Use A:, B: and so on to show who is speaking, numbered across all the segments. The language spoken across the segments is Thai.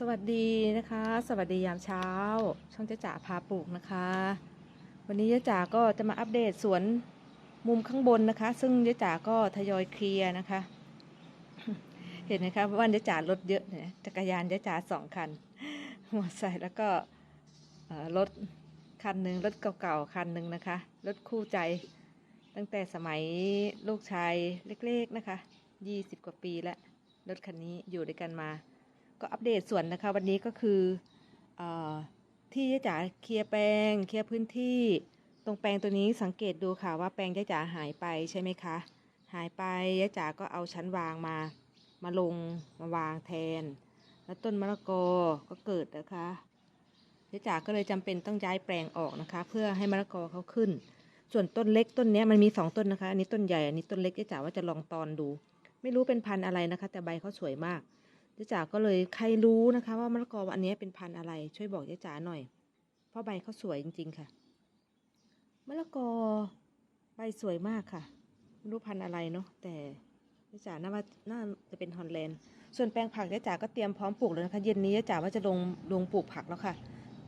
A: สวัสดีนะคะ สวัสดียามเช้า ช่องเจ๊จ๋าพาปลูกนะคะ วันนี้เจ๊จ๋าก็จะมาอัปเดตสวนมุมข้างบนนะคะ ซึ่งเจ๊จ๋าก็ทยอยเคลียร์นะคะ เห็นไหมคะว่าเจ๊จ๋ารถเยอะเนี่ยจักรยานเจ๊จ๋าสองคันมอเตอร์ไซค์แล้วก็รถคันหนึ่งรถเก่าๆคันหนึ่งนะคะรถคู่ใจ ตั้งแต่สมัยลูกชายเล็กๆนะคะยี่สิบกว่าปีแล้วรถคันนี้อยู่ด้วยกันมา ก็อัปเดตส่วนนะคะ วันนี้ก็คืออที่ยาจ๋าเคลียร์แปลง เคลียร์พื้นที่ ตรงแปลงตัวนี้สังเกตดูค่ะว่าแปลงยาจ๋าหายไปใช่ไหมคะ หายไปยาจ๋าก็เอาชั้นวางมา มาลงมาวางแทน แล้วต้นมะละกอก็เกิดนะคะยาจ๋าก็เลยจำเป็นต้องย้ายแปลงออกนะคะ เพื่อให้มะละกอเขาขึ้น ส่วนต้นเล็กต้นนี้มันมีสองต้นนะคะ อันนี้ต้นใหญ่ อันนี้ต้นเล็กยาจ๋าว่าจะลองตอนดู ไม่รู้เป็นพันธุ์อะไรนะคะ แต่ใบเขาสวยมาก เจ๊จ๋าก็เลยใครรู้นะคะ ว่ามะละกออันนี้เป็นพันธุ์อะไร ช่วยบอกเจ๊จ๋าหน่อย เพราะใบเขาสวยจริง ๆ ค่ะมะละกอใบสวยมากค่ะไม่รู้พันธุ์อะไรเนาะแต่เจ๊จ๋าน่าว่าน่าจะเป็นฮอลแลนด์ส่วนแปลงผักเจ๊จ๋าก็เตรียมพร้อมปลูกแล้วนะคะเย็นนี้เจ๊จ๋าว่าจะลงลงปลูกผักแล้วค่ะ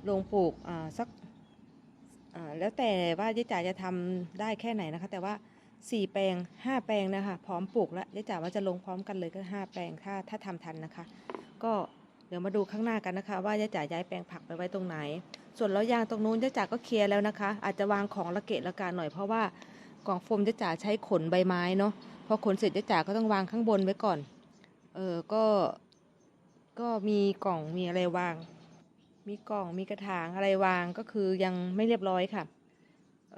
A: ลงปลูกอ่าสักอ่าแล้วแต่ว่าเจ๊จ๋าจะทำได้แค่ไหนนะคะ แต่ว่า สี่แปลงห้าแปลงนะคะ พร้อมปลูกแล้วเจ๊จ๋าว่าจะลงพร้อมกันเลยก็ห้าแปลงถ้าถ้าทำทันนะคะ ก็เดี๋ยวมาดูข้างหน้ากันนะคะ ว่าเจ๊จ๋าย้ายแปลงผักไปไว้ตรงไหน ส่วนล้อยางตรงนู้นเจ๊จ๋าก็เคลียร์แล้วนะคะ อาจจะวางของละเกะละกาหน่อยเพราะว่ากล่องโฟมเจ๊จ๋าใช้ขนใบไม้เนาะพอขนเสร็จเจ๊จ๋าก็ต้องวางข้างบนไว้ก่อน เออก็ก็มีกล่องมีอะไรวาง มีกล่องมีกระถางอะไรวางก็คือยังไม่เรียบร้อยค่ะ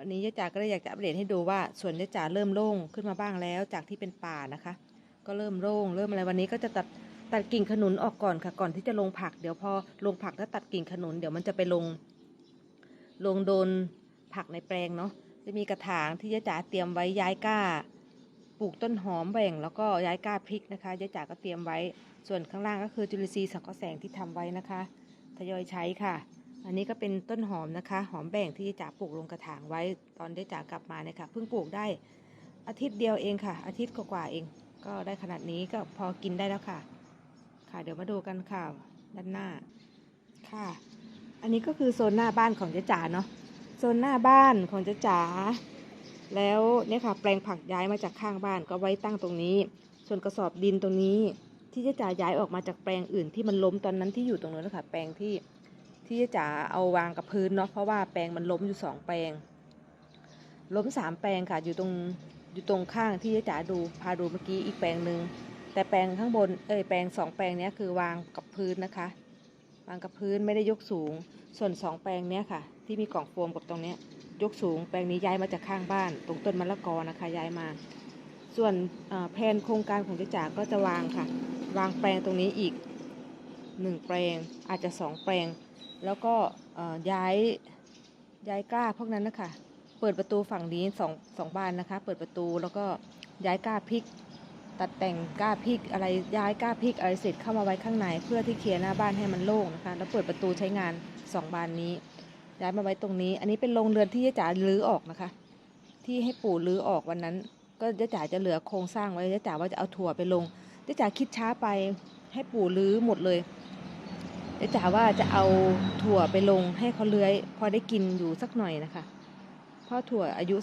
A: วันนี้ยายจ๋าก็เลยอยากจะอัปเดตให้ดูว่าสวนยายจ๋าเริ่มโล่งขึ้นมาบ้างแล้ว จากที่เป็นป่านะคะ ก็เริ่มโล่งเริ่มอะไรวันนี้ก็จะตัดตัดกิ่งขนุนออกก่อนค่ะ ก่อนที่จะลงผักเดี๋ยวพอลงผักแล้วตัดกิ่งขนุนเดี๋ยวมันจะไปลง ลงโดนผักในแปลงเนาะจะมีกระถางที่ยายจ๋าเตรียมไว้ย้ายก้า ปลูกต้นหอมแบ่ง แล้วก็ย้ายก้าพริกนะคะยายจ๋าก็เตรียมไว้ ส่วนข้างล่างก็คือจุลินทรีย์สังเคราะห์แสงที่ทำไว้นะคะทยอยใช้ค่ะ อันนี้ก็เป็นต้นหอมนะคะ หอมแบ่งที่จ๋าปลูกลงกระถางไว้ตอนได้จ๋ากลับมาเนี่ยค่ะเพิ่งปลูกได้อาทิตย์เดียวเองค่ะ อาทิตย์กว่าๆเอง ก็ได้ขนาดนี้ก็พอกินได้แล้วค่ะ ค่ะเดี๋ยวมาดูกันค่ะด้านหน้าค่ะ อันนี้ก็คือโซนหน้าบ้านของเจ๊จ๋าเนาะโซนหน้าบ้านของเจ๊จ๋าแล้วเนี่ยค่ะ แปลงผักย้ายมาจากข้างบ้านก็ไว้ตั้งตรงนี้ ส่วนกระสอบดินตรงนี้ ที่เจ๊จ๋าย้ายออกมาจากแปลงอื่นที่มันล้มตอนนั้นที่อยู่ตรงนั้นนะคะแปลงที่ ที่เจ๊จ๋าเอาวางกับพื้นเนาะเพราะว่าแปลงมันล้มอยู่สองแปลง ล้มสามแปลงค่ะอยู่ตรงอยู่ตรงข้างที่เจ๊จ๋าดูพาดูเมื่อกี้อีกแปลงหนึ่งแต่แปลงข้างบนเอ้ยแปลงสองแปลงเนี้ยคือวางกับพื้นนะคะ วางกับพื้นไม่ได้ยกสูง ส่วนสองแปลงเนี้ยค่ะ ที่มีกล่องโฟมกับตรงเนี้ยยกสูง แปลงนี้ย้ายมาจากข้างบ้าน ตรงต้นมะละกอนะคะย้ายมา ส่วนเอ่อแผนโครงการของเจ๊จ๋าก็จะวางค่ะ วางแปลงตรงนี้อีกหนึ่งแปลงอาจจะสองแปลง แล้วก็ย้ายย้ายก้าพวกนั้นนะคะ เปิดประตูฝั่งนี้สองสองบานนะคะ เปิดประตูแล้วก็ย้ายก้าพริก ตัดแต่งก้าพริกอะไรย้ายก้าพริกอะไรเสร็จเข้ามาไว้ข้างใน เพื่อที่เคลียร์หน้าบ้านให้มันโล่งนะคะ แล้วเปิดประตูใช้งานสองบานนี้ ย้ายมาไว้ตรงนี้ อันนี้เป็นโรงเรือนที่ยาจ๋าลื้อออกนะคะ ที่ให้ปู่ลื้อออกวันนั้น ก็ยาจ๋าจะเหลือโครงสร้างไว้ยาจ๋าว่าจะเอาถั่วไปลงยาจ๋าคิดช้าไปให้ปู่ลื้อหมดเลย จ๊จ๋าว่าจะเอาถั่วไปลงให้เขาเลื้อย พอได้กินอยู่สักหน่อยนะคะเพราะถั่วอายุ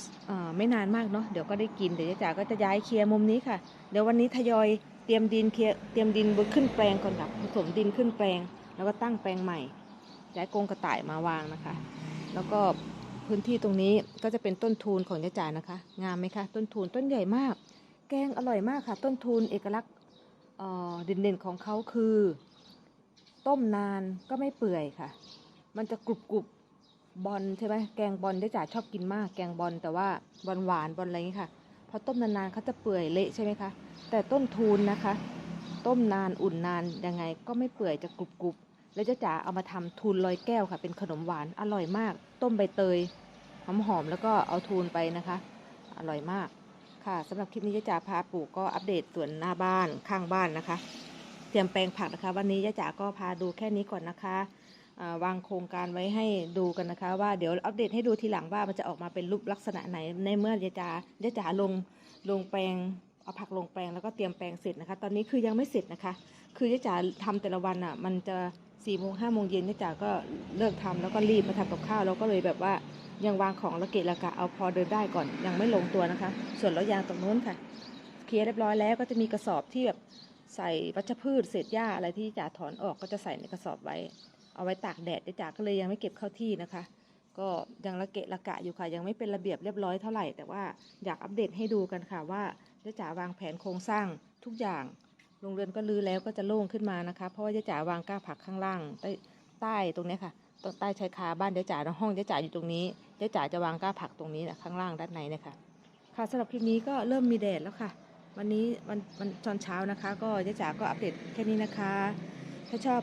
A: ไม่นานมากเนาะเดี๋ยวก็ได้กินเดี๋ยวเจ๊จ๋าก็จะย้ายเคลียร์มุมนี้ค่ะ เดี๋ยววันนี้ทยอยเตรียมดินเคลียร์เตรียมดินบนขึ้นแปลงก่อนค่ะผสมดินขึ้นแปลง แล้วก็ตั้งแปลงใหม่ย้ายกรงกระต่ายมาวางนะคะ แล้วก็พื้นที่ตรงนี้ก็จะเป็นต้นทูนของเจ๊จ๋านะคะ งามไหมคะ ต้นทูนต้นใหญ่มาก แกงอร่อยมากค่ะ ต้นทูนเอกลักษณ์เอ่อเด่นๆของเขาคือ ต้มนานก็ไม่เปื่อยค่ะ มันจะกรุบกรุบบอลใช่ไหมแกงบอลได้จ๋าชอบกินมาก แกงบอลแต่ว่าบอลหวานบอลอะไรอย่างนี้ค่ะ พอต้มนานๆเขาจะเปื่อยเละใช่ไหมคะ แต่ต้นทูนนะคะ ต้มนานอุ่นนานยังไงก็ไม่เปื่อยจะกรุบกรุบแล้วเจ๊จ๋าเอามาทำทูนลอยแก้วค่ะ เป็นขนมหวานอร่อยมาก ต้มใบเตยหอมๆแล้วก็เอาทูนไปนะคะ อร่อยมากค่ะสำหรับคลิปนี้เจ๊จ๋าพาปลูกก็อัปเดตสวนหน้าบ้านข้างบ้านนะคะ เตรียมแปลงผักนะคะ วันนี้ย่าจ๋าก็พาดูแค่นี้ก่อนนะคะวางโครงการไว้ให้ดูกันนะคะ ว่าเดี๋ยวอัปเดตให้ดูทีหลังว่ามันจะออกมาเป็นรูปลักษณะไหนในเมื่อย่าจ๋าย่าจ๋าลงลงแปลงเอาผักลงแปลงแล้วก็เตรียมแปลงเสร็จนะคะ ตอนนี้คือยังไม่เสร็จนะคะ คือยายจ๋าทำแต่ละวันอะ มันจะสี่โมงห้าโมงเย็นยายจ๋าก็เลิกทำแล้วก็รีบมาทำกับข้าวแล้วก็เลยแบบว่ายังวางของระเกะระกะเอาพอเดินได้ก่อนยังไม่ลงตัวนะคะ ส่วนล้อยางตรงนู้นค่ะ เคลียร์เรียบร้อยแล้วก็จะมีกระสอบที่แบบ ใส่วัชพืชเศษหญ้าอะไรที่จ๋าถอนออกก็จะใส่ในกระสอบไว้ เอาไว้ตากแดดจ๋าก็เลยยังไม่เก็บเข้าที่นะคะ ก็ยังระเกะระกะอยู่ค่ะ ยังไม่เป็นระเบียบเรียบร้อยเท่าไหร่ แต่ว่าอยากอัปเดตให้ดูกันค่ะว่าจ๊จ๋าวางแผนโครงสร้างทุกอย่างโรงเรือนก็รื้อแล้วก็จะโล่งขึ้นมานะคะ เพราะว่าจ๊จ๋าวางก้าผักข้างล่างใต้ใต้ตรงนี้ค่ะตรงใต้ชายคาบ้านจ๊จ๋าห้องจ๊จ๋าอยู่ตรงนี้จ๊จ๋าจะวางก้าผักตรงนี้นะข้างล่างด้านในนะคะค่ะสำหรับคลิปนี้ก็เริ่มมีแดดแล้วค่ะ วันนี้วันวันตอนเช้านะคะ ก็จ๊จ๋าก็อัปเดตแค่นี้นะคะ ถ้าชอบ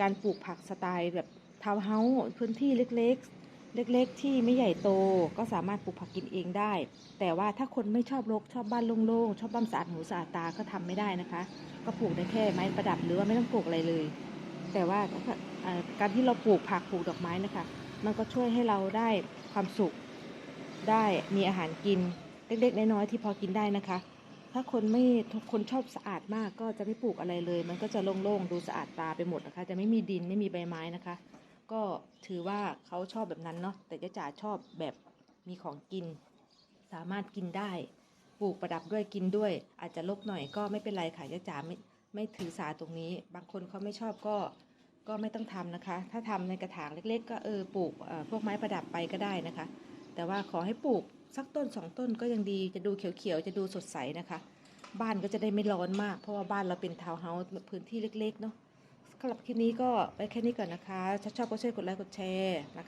A: การปลูกผักสไตล์แบบทาวน์เฮาส์พื้นที่เล็กๆ เล็กๆ ที่ไม่ใหญ่โตก็สามารถปลูกผักกินเองได้ แต่ว่าถ้าคนไม่ชอบรกชอบบ้านโล่งๆ ชอบบ้านสะอาดหูสะอาดตาก็ทำไม่ได้นะคะ ก็ปลูกได้แค่ไม้ประดับหรือว่าไม่ต้องปลูกอะไรเลย แต่ว่าการที่เราปลูกผักปลูกดอกไม้นะคะ มันก็ช่วยให้เราได้ความสุขได้มีอาหารกินเล็กๆน้อยๆที่พอกินได้นะคะ ถ้าคนไม่คนชอบสะอาดมากก็จะไม่ปลูกอะไรเลย มันก็จะโล่งๆดูสะอาดตาไปหมดนะคะ จะไม่มีดินไม่มีใบไม้นะคะ ก็ถือว่าเขาชอบแบบนั้นเนาะแต่จะจ๋าชอบแบบมีของกิน สามารถกินได้ปลูกประดับด้วยกินด้วย อาจจะลกหน่อยก็ไม่เป็นไรค่ะจะจ๋าไม่ไม่ถือสาตรงนี้ บางคนเขาไม่ชอบก็ก็ไม่ต้องทำนะคะ ถ้าทำในกระถางเล็ก ๆ ก็เออปลูกเอ่อพวกไม้ประดับไปก็ได้นะคะ แต่ว่าขอให้ปลูก สักต้นสองต้นก็ยังดีจะดูเขียวๆจะดูสดใสนะคะ บ้านก็จะได้ไม่ร้อนมาก เพราะว่าบ้านเราเป็นทาวน์เฮาส์พื้นที่เล็ก ๆ เนาะสำหรับคลิปนี้ก็ไปแค่นี้ก่อนนะคะถ้าชอบก็ช่วยกดไลค์กดแชร์นะคะ